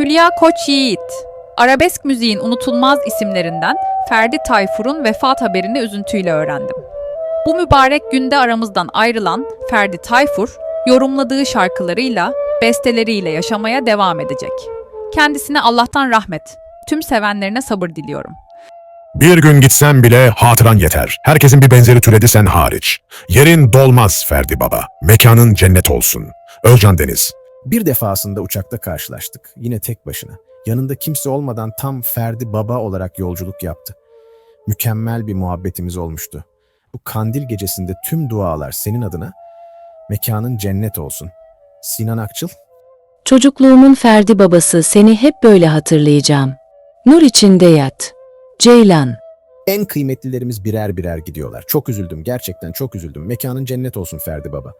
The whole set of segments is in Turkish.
Hülya Koç Yiğit Arabesk müziğin unutulmaz isimlerinden Ferdi Tayfur'un vefat haberini üzüntüyle öğrendim. Bu mübarek günde aramızdan ayrılan Ferdi Tayfur, yorumladığı şarkılarıyla, besteleriyle yaşamaya devam edecek. Kendisine Allah'tan rahmet, tüm sevenlerine sabır diliyorum. Bir gün gitsen bile hatıran yeter. Herkesin bir benzeri türedi sen hariç. Yerin dolmaz Ferdi Baba. Mekanın cennet olsun. Özcan Deniz. Bir defasında uçakta karşılaştık. Yine tek başına. Yanında kimse olmadan tam Ferdi Baba olarak yolculuk yaptı. Mükemmel bir muhabbetimiz olmuştu. Bu kandil gecesinde tüm dualar senin adına mekanın cennet olsun. Sinan Akçıl, Çocukluğumun Ferdi babası seni hep böyle hatırlayacağım. Nur içinde yat. Ceylan. en kıymetlilerimiz birer birer gidiyorlar. Çok üzüldüm, gerçekten çok üzüldüm. Mekanın cennet olsun Ferdi Baba.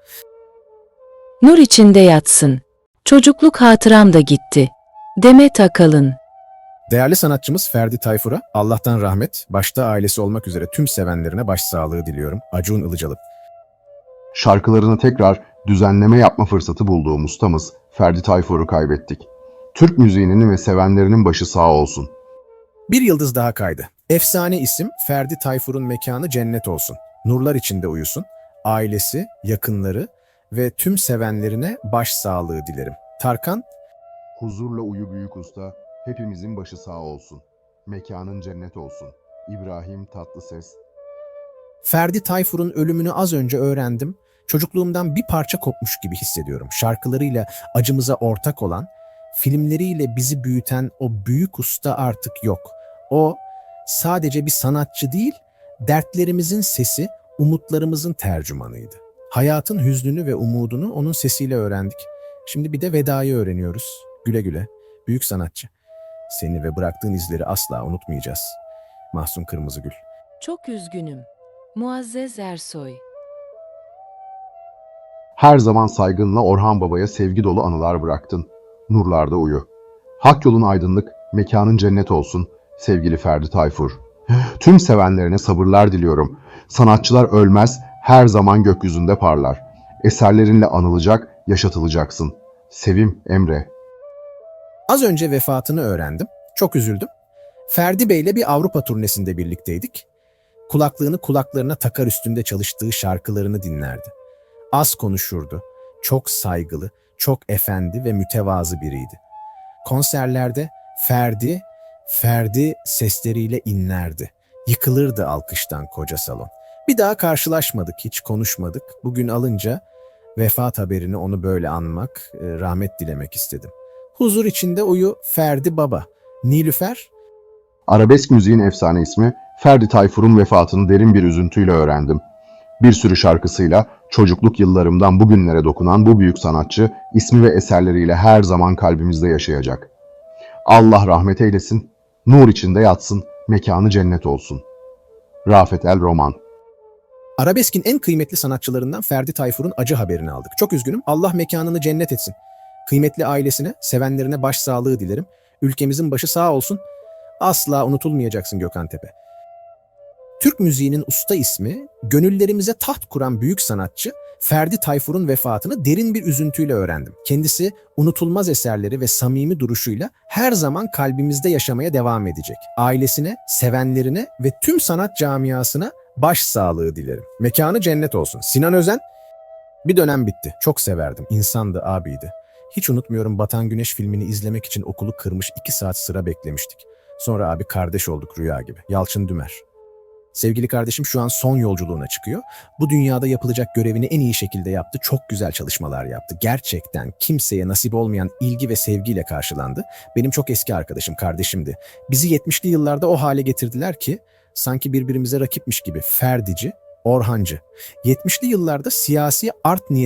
Nur içinde yatsın. Çocukluk hatıram da gitti. Demet Akalın. Değerli sanatçımız Ferdi Tayfur'a Allah'tan rahmet, başta ailesi olmak üzere tüm sevenlerine başsağlığı diliyorum. Acun Ilıcalı. Şarkılarını tekrar düzenleme yapma fırsatı bulduğum ustamız Ferdi Tayfur'u kaybettik. Türk müziğinin ve sevenlerinin başı sağ olsun. Bir yıldız daha kaydı. Efsane isim Ferdi Tayfur'un mekanı cennet olsun. Nurlar içinde uyusun. Ailesi, yakınları ve tüm sevenlerine baş sağlığı dilerim. Tarkan, Huzurla uyu büyük usta, hepimizin başı sağ olsun. Mekanın cennet olsun. İbrahim Tatlıses Ferdi Tayfur'un ölümünü az önce öğrendim. Çocukluğumdan bir parça kopmuş gibi hissediyorum. Şarkılarıyla acımıza ortak olan, filmleriyle bizi büyüten o büyük usta artık yok. O sadece bir sanatçı değil, dertlerimizin sesi, umutlarımızın tercümanıydı. Hayatın hüznünü ve umudunu onun sesiyle öğrendik. Şimdi bir de vedayı öğreniyoruz. Güle güle. Büyük sanatçı. Seni ve bıraktığın izleri asla unutmayacağız. Mahsun Kırmızıgül. Çok üzgünüm. Muazzez Ersoy. Her zaman saygınla Orhan Baba'ya sevgi dolu anılar bıraktın. Nurlarda uyu. Hak yolun aydınlık, mekanın cennet olsun sevgili Ferdi Tayfur. Tüm sevenlerine sabırlar diliyorum. Sanatçılar ölmez, her zaman gökyüzünde parlar. Eserlerinle anılacak, yaşatılacaksın. Sevim Emre Az önce vefatını öğrendim. Çok üzüldüm. Ferdi Bey'le bir Avrupa turnesinde birlikteydik. Kulaklığını kulaklarına takar üstünde çalıştığı şarkılarını dinlerdi. Az konuşurdu. Çok saygılı, çok efendi ve mütevazı biriydi. Konserlerde Ferdi, Ferdi sesleriyle inlerdi. Yıkılırdı alkıştan koca salon. Bir daha karşılaşmadık, hiç konuşmadık. Bugün alınca vefat haberini onu böyle anmak, e, rahmet dilemek istedim. Huzur içinde uyu Ferdi Baba. Nilüfer, Arabesk müziğin efsane ismi Ferdi Tayfur'un vefatını derin bir üzüntüyle öğrendim. Bir sürü şarkısıyla çocukluk yıllarımdan bugünlere dokunan bu büyük sanatçı ismi ve eserleriyle her zaman kalbimizde yaşayacak. Allah rahmet eylesin, nur içinde yatsın, mekanı cennet olsun. Rafet El Roman Arabeskin en kıymetli sanatçılarından Ferdi Tayfur'un acı haberini aldık. Çok üzgünüm. Allah mekanını cennet etsin. Kıymetli ailesine, sevenlerine başsağlığı dilerim. Ülkemizin başı sağ olsun. Asla unutulmayacaksın Gökhan Tepe. Türk müziğinin usta ismi, gönüllerimize taht kuran büyük sanatçı Ferdi Tayfur'un vefatını derin bir üzüntüyle öğrendim. Kendisi unutulmaz eserleri ve samimi duruşuyla her zaman kalbimizde yaşamaya devam edecek. Ailesine, sevenlerine ve tüm sanat camiasına baş sağlığı dilerim. Mekanı cennet olsun. Sinan Özen bir dönem bitti. Çok severdim. İnsandı, abiydi. Hiç unutmuyorum Batan Güneş filmini izlemek için okulu kırmış iki saat sıra beklemiştik. Sonra abi kardeş olduk rüya gibi. Yalçın Dümer. Sevgili kardeşim şu an son yolculuğuna çıkıyor. Bu dünyada yapılacak görevini en iyi şekilde yaptı. Çok güzel çalışmalar yaptı. Gerçekten kimseye nasip olmayan ilgi ve sevgiyle karşılandı. Benim çok eski arkadaşım, kardeşimdi. Bizi 70'li yıllarda o hale getirdiler ki sanki birbirimize rakipmiş gibi Ferdici, Orhancı. 70'li yıllarda siyasi art niyet